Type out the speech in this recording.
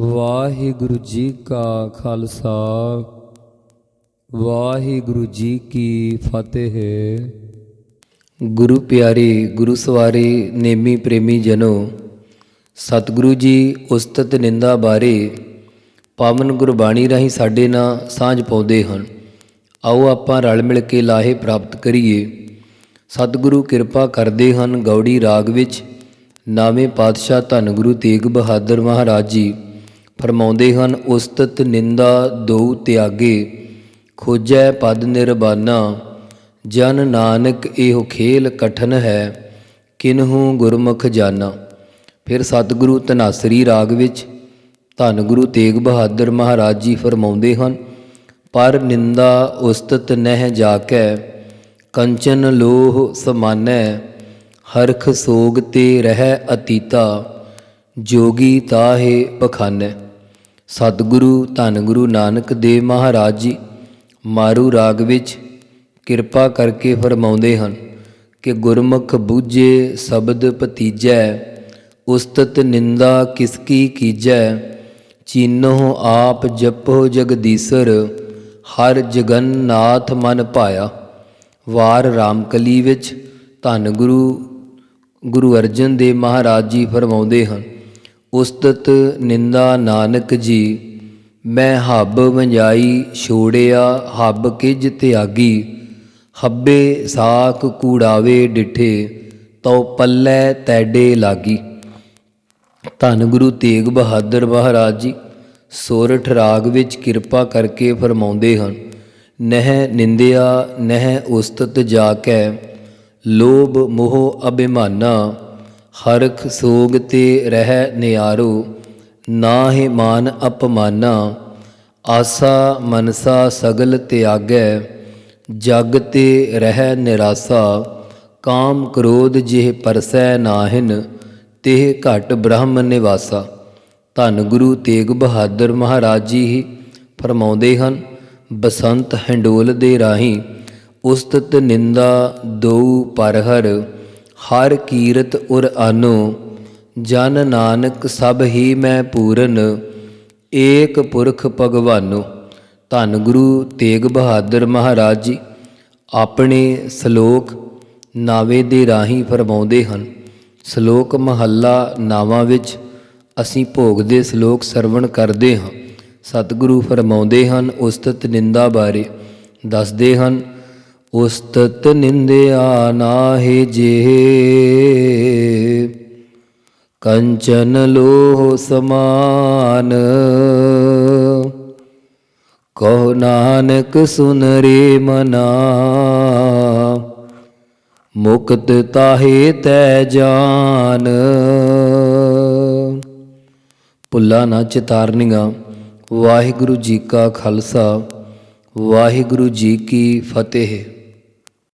ਵਾਹਿਗੁਰੂ ਜੀ ਕਾ ਖਾਲਸਾ, ਵਾਹਿਗੁਰੂ ਜੀ ਕੀ ਫਤਿਹ। ਗੁਰੂ ਪਿਆਰੇ, ਗੁਰੂ ਸਵਾਰੇ, ਨੇਮੀ ਪ੍ਰੇਮੀ ਜਨੋ, ਸਤਿਗੁਰੂ ਜੀ ਉਸਤਤ ਨਿੰਦਾ ਬਾਰੇ ਪਾਵਨ ਗੁਰਬਾਣੀ ਰਾਹੀਂ ਸਾਡੇ ਨਾਲ ਸਾਂਝ ਪਾਉਂਦੇ ਹਨ। ਆਓ ਆਪਾਂ ਰਲ ਮਿਲ ਕੇ ਲਾਹੇ ਪ੍ਰਾਪਤ ਕਰੀਏ। ਸਤਿਗੁਰੂ ਕਿਰਪਾ ਕਰਦੇ ਹਨ ਗੌੜੀ ਰਾਗ ਵਿੱਚ। ਨਾਵੇਂ ਪਾਤਸ਼ਾਹ ਧੰਨ ਗੁਰੂ ਤੇਗ ਬਹਾਦਰ ਮਹਾਰਾਜ ਜੀ। ਫਰਮਾਉਂਦੇ ਹਨ, ਉਸਤਤ ਨਿੰਦਾ ਦੋ ਤਿਆਗੇ, ਖੋਜੈ ਪਦ ਨਿਰਬਾਨਾ, ਜਨ ਨਾਨਕ ਇਹੋ ਖੇਲ ਕਠਨ ਹੈ, ਕਿਨਹੂ ਗੁਰਮੁਖ ਜਾਨਾ। ਫਿਰ ਸਤਿਗੁਰੂ ਤਨਾਸਰੀ ਰਾਗ ਵਿੱਚ ਧੰਨ ਗੁਰੂ ਤੇਗ ਬਹਾਦਰ ਮਹਾਰਾਜ ਜੀ ਫਰਮਾਉਂਦੇ ਹਨ, ਪਰ ਨਿੰਦਾ ਉਸਤਤ ਨਹਿ ਜਾਕੈ, ਕੰਚਨ ਲੋਹ ਸਮਾਨੈ, ਹਰਖ ਸੋਗ ਤੇ ਰਹਿ ਅਤੀਤਾ, ਜੋਗੀ ਤਾਹੇ ਪਖਾਨੈ। ਸਤਿਗੁਰੂ ਧੰਨ ਗੁਰੂ ਨਾਨਕ ਦੇਵ ਮਹਾਰਾਜ ਜੀ, ਮਾਰੂ ਰਾਗ ਵਿੱਚ ਕਿਰਪਾ ਕਰਕੇ ਫਰਮਾਉਂਦੇ ਹਨ ਕਿ ਗੁਰਮੁਖ ਬੂਝੇ ਸ਼ਬਦ ਭਤੀਜੈ, ਉਸਤਤ ਨਿੰਦਾ ਕਿਸ ਕੀ ਕੀਜੈ ਚੀਨੋ ਆਪ ਜਪੋ ਜਗਦੀਸਰ, ਹਰ ਜਗਨਨਾਥ ਮਨ ਭਾਇਆ। ਵਾਰ ਰਾਮਕਲੀ ਵਿੱਚ ਧੰਨ ਗੁਰੂ ਗੁਰੂ ਅਰਜਨ ਦੇਵ ਮਹਾਰਾਜ ਜੀ ਫਰਮਾਉਂਦੇ ਹਨ ਉਸਤਤ ਨਿੰਦਾ ਨਾਨਕ ਜੀ, ਮੈਂ ਹੱਬ ਵੰਜਾਈ ਛੋੜਿਆ, ਹੱਬ ਕਿਜ ਤਿਆਗੀ, ਹੱਬੇ ਸਾਖ ਕੂੜਾਵੇ ਡਿਠੇ, ਤਉ ਪੱਲੇ ਤੈਡੇ ਲਾਗੀ। ਧੰਨ ਗੁਰੂ ਤੇਗ ਬਹਾਦਰ ਮਹਾਰਾਜ ਜੀ, ਸੋਰਠ ਰਾਗ ਵਿੱਚ ਕਿਰਪਾ ਕਰਕੇ ਫਰਮਾਉਂਦੇ ਹਨ, ਨਹਿ ਨਿੰਦਿਆ, ਨਹਿ ਉਸਤਤ ਜਾ ਕੈ ਲੋਭ ਮੋਹ ਅਭਿਮਾਨਾ ਹਰਖ ਸੋਗ ਤੇ ਰਹਿ ਨਿਆਰੋ, ਨਾਹਿ ਮਾਨ ਅਪਮਾਨਾ, ਆਸਾ ਮਨਸਾ ਸਗਲ ਤਿਆਗੈ, ਜਗ ਤੇ ਰਹਿ ਨਿਰਾਸਾ, ਕਾਮ ਕ੍ਰੋਧ ਜਿਹ ਪਰਸੈ ਨਾਹਿਨ, ਤਿਹ ਘਟ ਬ੍ਰਹਮ ਨਿਵਾਸਾ। ਧੰਨ ਗੁਰੂ ਤੇਗ ਬਹਾਦਰ ਮਹਾਰਾਜ ਜੀ ਹੀ ਫਰਮਾਉਂਦੇ ਹਨ, ਬਸੰਤ ਹੰਡੋਲ ਦੇ ਰਾਹੀਂ, ਉਸਤਤ ਨਿੰਦਾ ਦੋ ਪਰਹਰ ਹਰ ਕੀਰਤ ਉਰ ਆਨੋ ਜਨ ਨਾਨਕ ਸਭ ਹੀ ਮੈਂ ਪੂਰਨ, ਏਕ ਪੁਰਖ ਭਗਵਾਨੋ। ਧੰਨ ਗੁਰੂ ਤੇਗ ਬਹਾਦਰ ਮਹਾਰਾਜ ਜੀ, ਆਪਣੇ ਸ਼ਲੋਕ ਨਾਵੇ ਦੇ ਰਾਹੀਂ ਫਰਮਾਉਂਦੇ ਹਨ, ਸ਼ਲੋਕ ਮਹੱਲਾ ਨਾਵਾਂ ਵਿੱਚ ਅਸੀਂ ਭੋਗ ਦੇ ਸ਼ਲੋਕ ਸਰਵਣ ਕਰਦੇ ਹਾਂ। ਸਤਿਗੁਰੂ ਫਰਮਾਉਂਦੇ ਹਨ, ਉਸਤਤ ਨਿੰਦਾ ਬਾਰੇ। ਦੱਸਦੇ ਹਨ ਉਸਤਤ ਨਿੰਦਿਆ ਨਾਹਿ ਜੇ ਕੰਚਨ ਲੋਹ ਸਮਾਨ। ਕਹੋ ਨਾਨਕ ਸੁਨ ਰੇ ਮਨਾ। ਮੁਕਤ ਤਾਹੇ ਤੈ ਜਾਨ। ਪੁੱਲਾ ਨਾ ਚਿਤਾਰਨੀਆਂ। ਵਾਹਿਗੁਰੂ ਜੀ ਕਾ ਖਾਲਸਾ। ਵਾਹਿਗੁਰੂ ਜੀ ਕੀ ਫਤਿਹ।